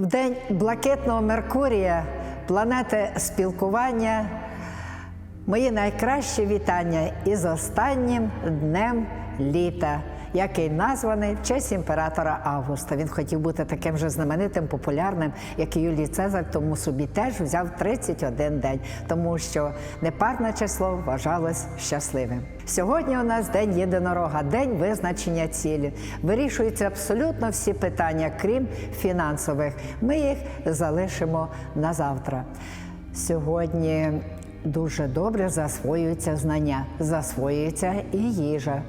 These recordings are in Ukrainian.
В день блакитного Меркурія, планети спілкування, мої найкращі вітання із останнім днем літа, який названий в честь імператора Августа. Він хотів бути таким же знаменитим, популярним, як і Юлій Цезар, тому собі теж взяв 31 день, тому що непарне число вважалось щасливим. Сьогодні у нас день єдинорога, день визначення цілі. Вирішуються абсолютно всі питання, крім фінансових. Ми їх залишимо на завтра. Сьогодні дуже добре засвоюються знання, засвоюється і їжа.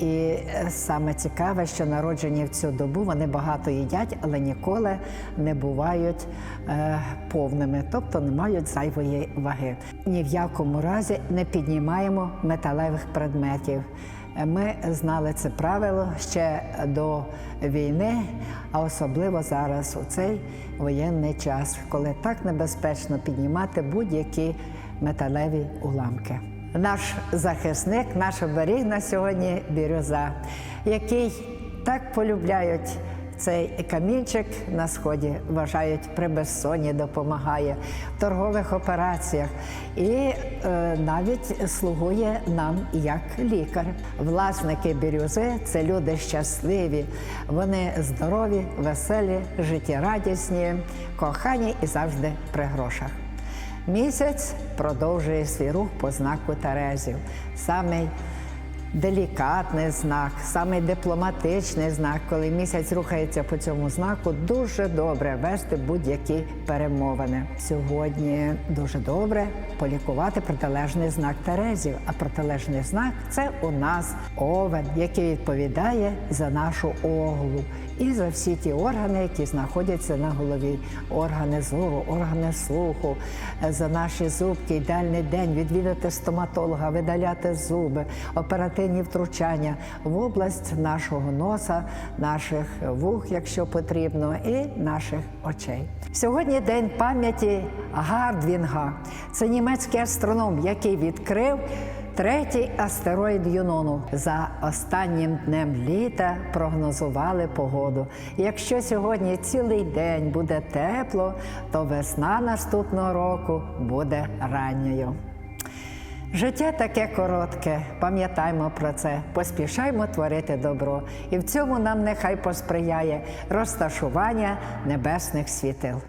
І саме цікаве, що народжені в цю добу вони багато їдять, але ніколи не бувають е, повними, тобто не мають зайвої ваги. Ні в якому разі не піднімаємо металевих предметів. Ми знали це правило ще до війни, а особливо зараз у цей воєнний час, коли так небезпечно піднімати будь-які металеві уламки. Наш захисник, наш оберіг на сьогодні бірюза, який так полюбляють цей камінчик на сході, вважають при безсонні допомагає в торгових операціях і е, навіть слугує нам як лікар. Власники бірюзи це люди щасливі, вони здорові, веселі, життєрадісні, кохані і завжди при грошах. Місяць продовжує свій рух по знаку Терезів. Самий делікатний знак, самий дипломатичний знак, коли місяць рухається по цьому знаку, дуже добре вести будь-які перемовини. Сьогодні дуже добре полікувати протилежний знак Терезів. А протилежний знак це у нас овен, який відповідає за нашу оглу і за всі ті органи, які знаходяться на голові. Органи зору, органи слуху, е, за наші зубки, ідеальний день, відвідати стоматолога, видаляти зуби, оперативні втручання в область нашого носа, наших вух, якщо потрібно, і наших очей. Сьогодні день пам'яті Гардвінга. Це німецький астроном, який відкрив Третій астероїд Юнону за останнім днем літа прогнозували погоду. Якщо сьогодні цілий день буде тепло, то весна наступного року буде ранньою. Життя таке коротке, пам'ятаймо про це, поспішаймо творити добро, і в цьому нам нехай посприяє розташування небесних світил.